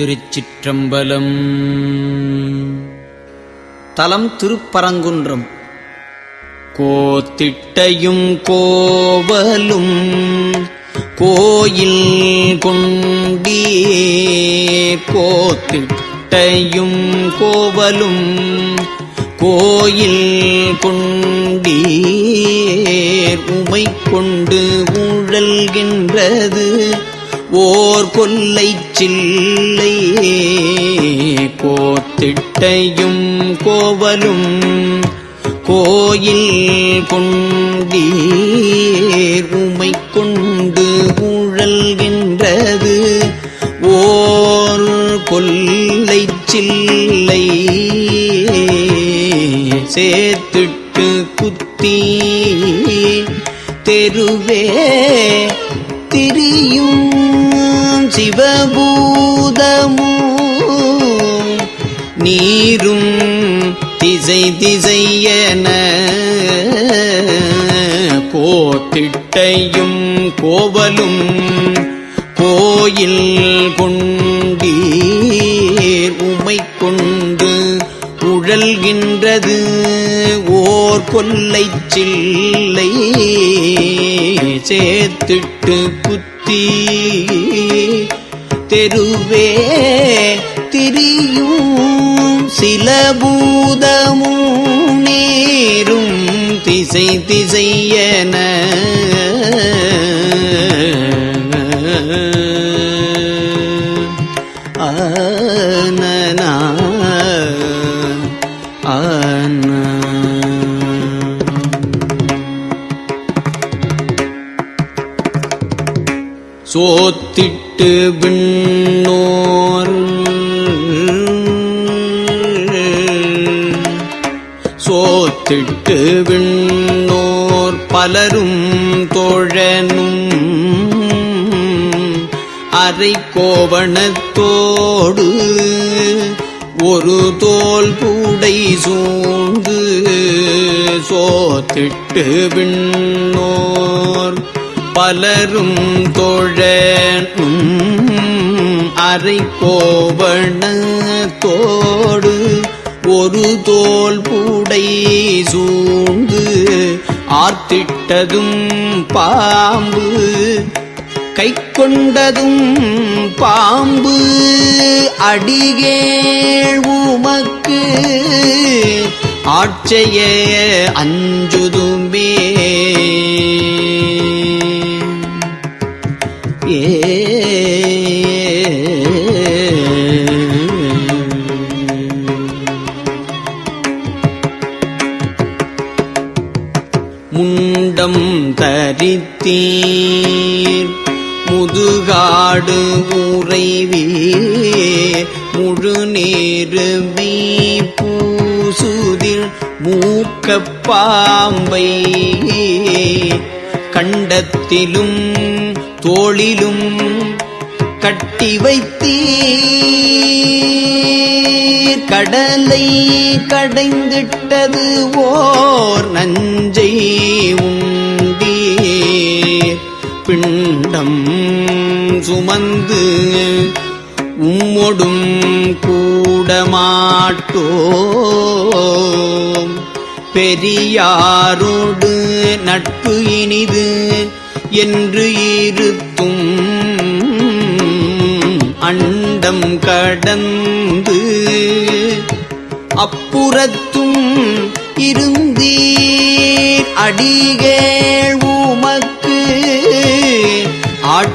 திருச்சிற்றம்பலம். தலம் திருப்பரங்குன்றம். கோத்திட்டையும் கோவலும் கோயில் கொண்டே கோத்திட்டையும் கோவலும் கோயில் கொண்டீர் உமை கொண்டு ஊழல்கின்றது. ஓர் கொல்லை சில்லை கோத்திட்டையும் கோவலும் கோயில் கொண்டீர் உமை கொண்டு ஊழல்கின்றது ஓர் கொல்லை சில்லை சேர்த்துட்டு குத்தி தெருவே திரியும் சிவபூதமும் நீரும் திசை திசையன கோத்திட்டையும் கோவலும் கோயில் கொண்டீர். உமை கொண்டு உழல்கின்றது ஓர் கொல்லை சில்லை. சேர்த்திட்டு குத்தி தெருவே திரியும் சில பூதமும் நேரும் திசை திசையன கோவணத்தோடு ஒரு தோல் பூடை சூழ்ந்து சோத்திட்டு விண்ணோர். பலரும் தோழனும் அரை கோவணத்தோடு ஒரு தோல் பூடை சூழ்ந்து ஆர்த்திட்டதும் பாம்பு கை கொண்டதும் பாம்பு அடிகேள் உமக்கு. ஆட்சைய அஞ்சுதுமே ஏ. முண்டம் தரித்தீர். பாடு உறைவே முழு நேருவி பூசுதில் மூக்கப் பாம்பை கண்டத்திலும் தோளிலும் கட்டி வைத்தீர். கடலை கடைந்திட்டது ஓர் நஞ்சை உண்டீர். பிண்டம் சுமந்து உம்மொடும் கூடமாட்டோ. பெரியாரோடு நட்பு இனிது என்று இருத்தும் அண்டம் கடந்து அப்புறத்தும் இருந்தீர். அடிகேள்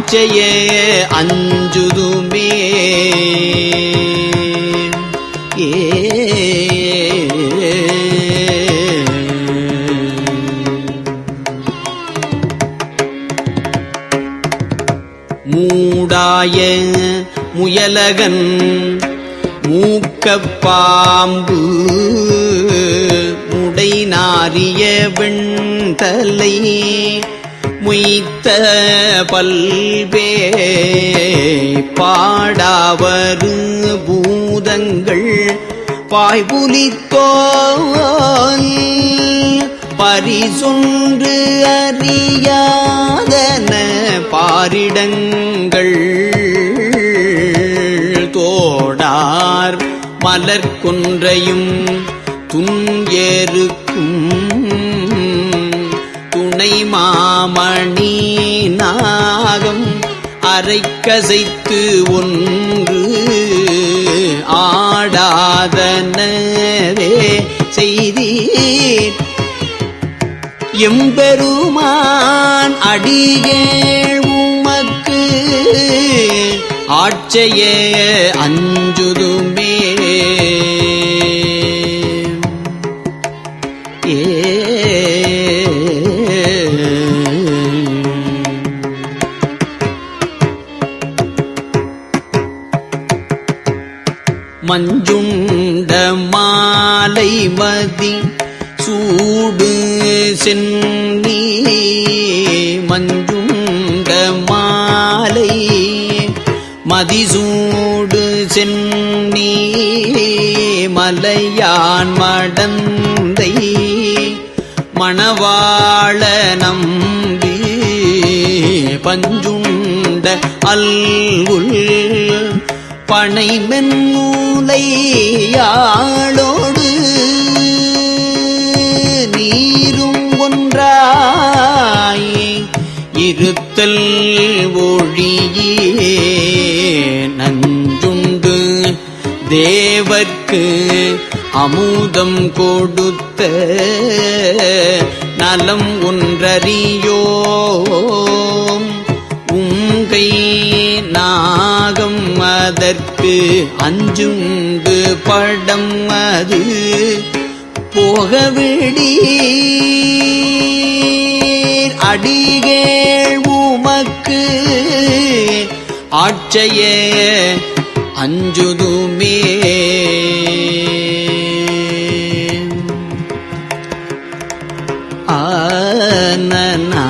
ஆட்சைய அஞ்சுதுமே. ஏ. மூடாய முயலகன் மூக்கப்பாம்பு முடை நாரிய வெண்தலை முய்த்த பல்வே பாடாவரு பூதங்கள் பாய்புலித்தோல் பரிசுன்று அறியாதன பாரிடங்கள் தோடார் மலர்குன்றையும் துன் ஏறு துணை மாமணி நாகம் அரைக்கசைத்து ஒன்று ஆடாதனவே செய்தி எம்பெருமான் அடிகேள் உமக்கு ஆட்சைய அஞ்சுதுமே. மதிசூடு சென்னி மலையான் மடந்தை மணவாள நம்பி பஞ்சுண்ட அல்குல் பனை மென்மூலை யாழோடு நீரும் ஒன்றாய் இருத்தல் ஒழியே தேவர்க்கு அமுதம் கொடுத்த நலம் ஒன்றறியோம். உங்கை நாகம் அதற்கு அஞ்சுங்கு படம் அது போகவிடி அடிகேள் உமக்கு ஆட்சைய அஞ்சுதுமே ஆனனா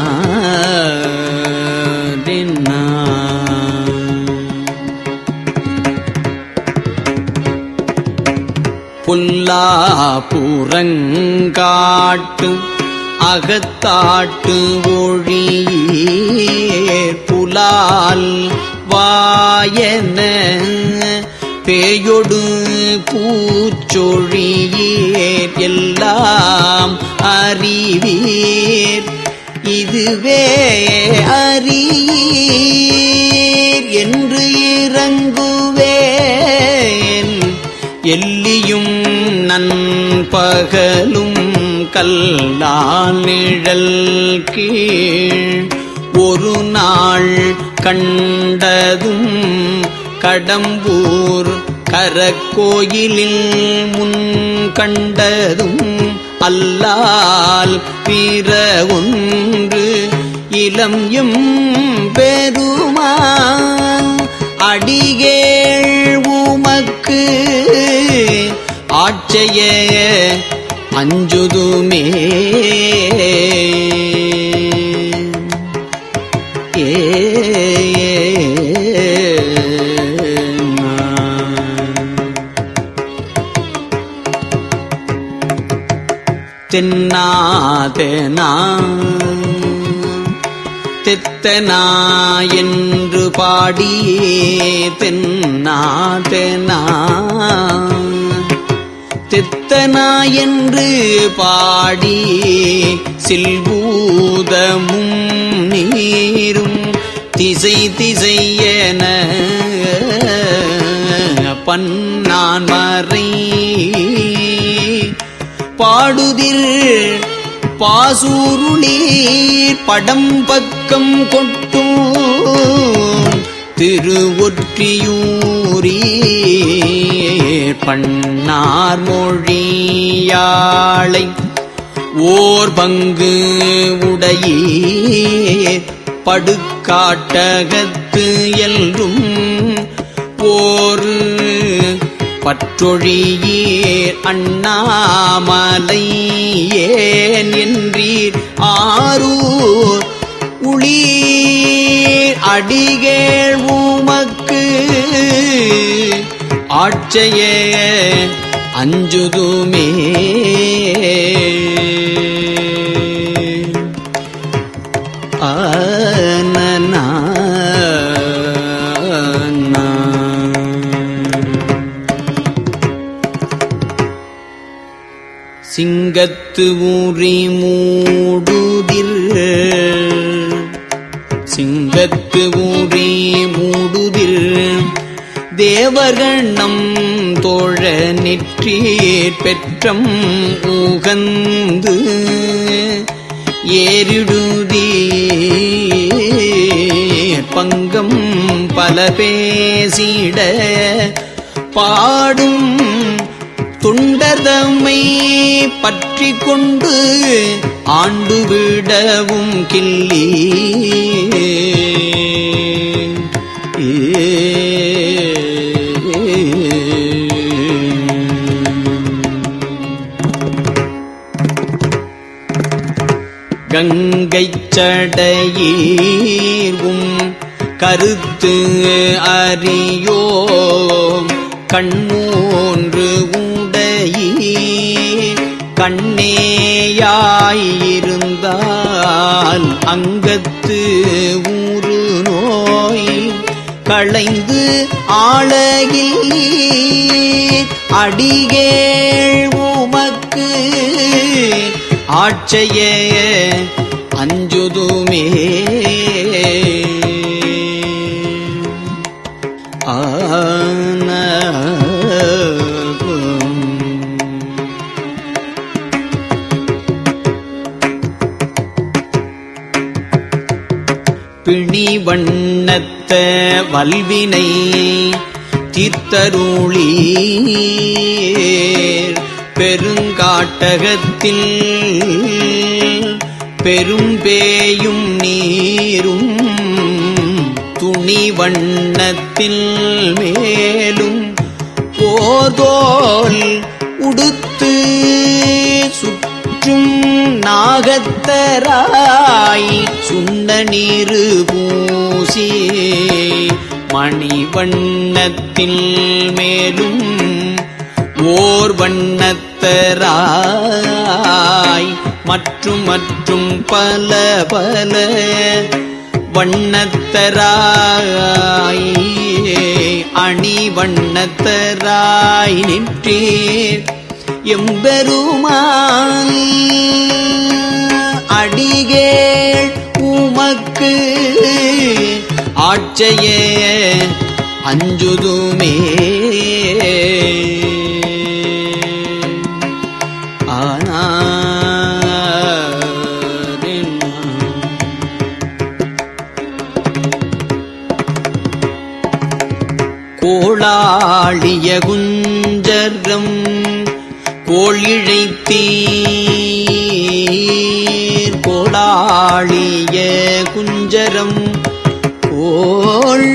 புல்லா புறங்காட்டு அகத்தாட்டு ஒழியே புலால் வாயன பேயொடு பூச்சொழியேர் எல்லாம் அறிவீர். இதுவே அறியீர் என்று இறங்குவேன். எல்லியும் நண்பகலும் கல்லால் நிழல் கீழ். ஒரு நாள் கண்டதும் கடம்பூர் கரக்கோயிலில் முன் கண்டதும் அல்லால் பிற ஒன்று இளம் எம் பெருமான் அடிகேள் உமக்கு ஆட்சைய அஞ்சுதுமே. ஏ தென்னா தெனா என்று பாடியே தென்னாதனா தெனா தெத்தனா என்று பாடி சில்பூதமும் நீரும் திசை திசையன பன்னான் மறை பாடுதிர் பாசூருளீர் படம் பக்கம் கொட்டும் திருவொற்றியூரீர் பண்ணார் மொழியாளை ஓர் பங்கு உடையே படுக்காட்டகத்து என்றும் போரு பற்றொழியீர் அண்ணாமலை ஏன் என்றீர் ஆரூர் உளீர் அடிகேள் உமக்கு ஆட்சைய அஞ்சுதுமே. கருத்து ஊறி மூடுதில் சிங்கத்து ஊறி மூடுதிர். தேவகணம் தோழ நெற்றீர் பெற்றம் ஊகந்து ஏறிடுதீ பங்கம் பல பேசிட. பாடும் துண்டதமை பற்ற மாற்றி கொண்டு ஆண்டு விடவும் கிள்ளி. கங்கை சடையீர்வும் கருத்து அறியோ கண்மூன்று கண்ணேயாயிருந்தால் அங்கத்து ஊறு நோய் களைந்து ஆளையில் அடிகேள் உமக்கு ஆட்சைய அஞ்சுதுமே. வண்ணத்த வல்வினை தீர்த்தருளி பெருங்காட்டகத்தில் பெரும்பேயும் நீரும் துணி வண்ணத்தில் மேலும் போதோல் உடுத்து சுற்றும் நாகத்தராய். சுண்ண நீரு பூசி மணிவண்ணத்தில் மேலும் ஓர் வண்ணத்தராய் மற்றும் மற்றும் பல பல வண்ணத்தராய் அணி வண்ணத்தராய் நின்றீர் எம்பெருமான் அடிகேள் உமக்கு ஆட்சையே அஞ்சுதுமே. கோளாளிய குஞ்சரம் கோழிழைத்தீ கோளாளிய குஞ்சரம் கோள்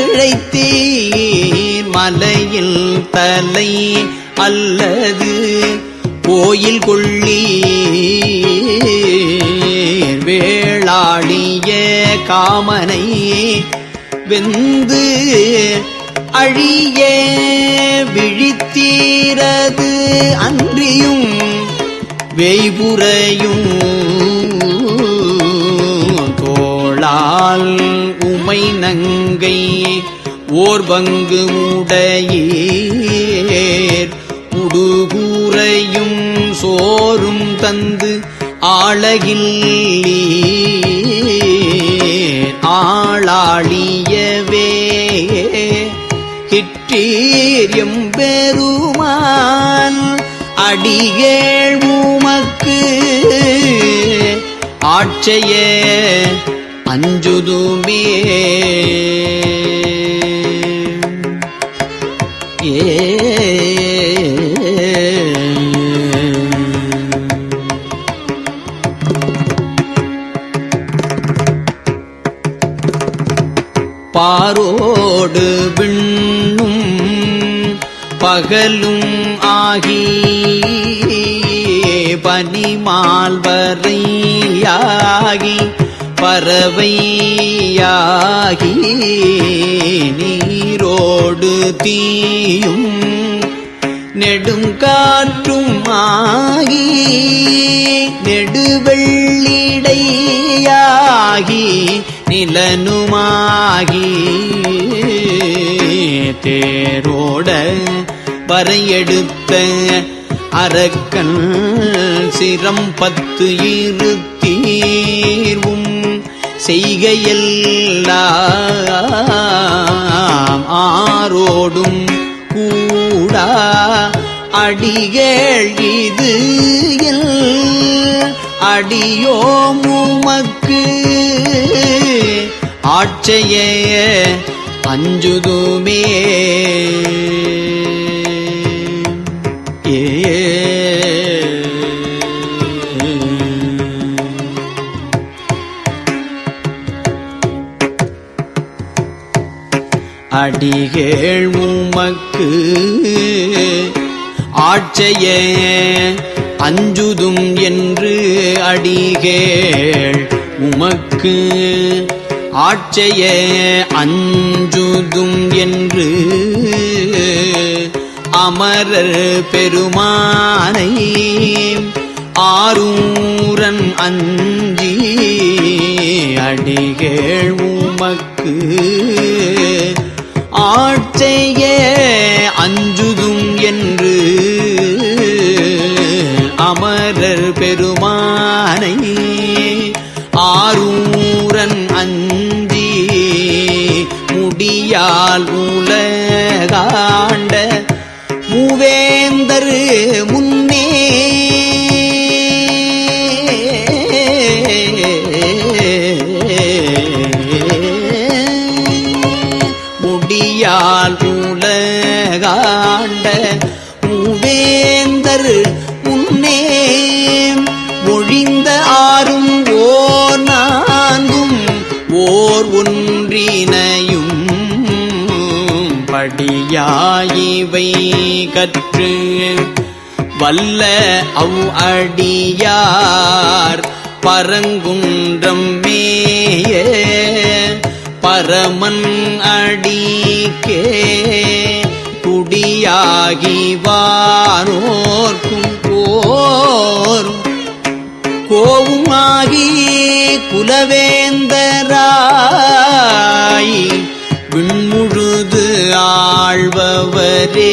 இழைத்தீர் மலையில் தலை அல்லது கோயில் கொள்ளி வேளாடிய காமனை வெந்து அழிய விழித்தீரது அன்றியும் வெய்புறையும் உமை நங்கை ஓர் பங்கு உடையீர். உடுகூரையும் சோறும் தந்து ஆளகில்லீர். ஆளாளியவே கிட்டீரியம் பெருமான் அடிகேள் உமக்கு ஆட்சைய அஞ்சுதுமே ஏ. பாரோடு விண்ணும் பகலும் ஆகி பனிமால்வரையாகி பறவையாகி நீரோடு தீயும் நெடுங்காற்றும் ஆகி நெடுவெள்ளிடையாகி நிலனுமாகி தேரோட வரையெடுத்த அரக்கன் சிரம் பத்து இருத்தீர்வும் செய்கையெல்லாம் ஆரோடும் கூடா அடிகள் இது அடியோ அடியோம் உமக்கு ஆட்சைய அஞ்சுதுமே. அடிகேள் உமக்கு ஆட்சைய அஞ்சுதும் என்று அடிகேள் உமக்கு ஆட்சைய அஞ்சுதும் என்று அமரர் பெருமானை ஆரூரன் அஞ்சி அடிகேள் உமக்கு ஆட்செய்ய அஞ்சுதும் என்று அமரர் பெருமானை ஆரூரன் அஞ்சி முடியால் உலகாண்ட மூவேந்தர் முன்னே அடியாயிவை கற்று வல்ல அவ் அடியார் பரங்குன்றம் மேய பரமன் அடிக்கே குடியாகி வானோர்க்கும் போர் கோவுமாகி குலவேந்தராயி வாழ்பவரே.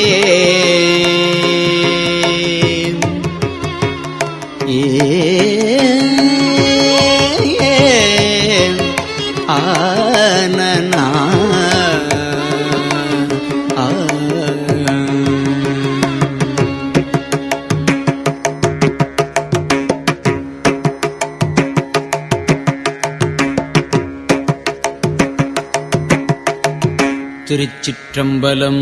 चम्बलम्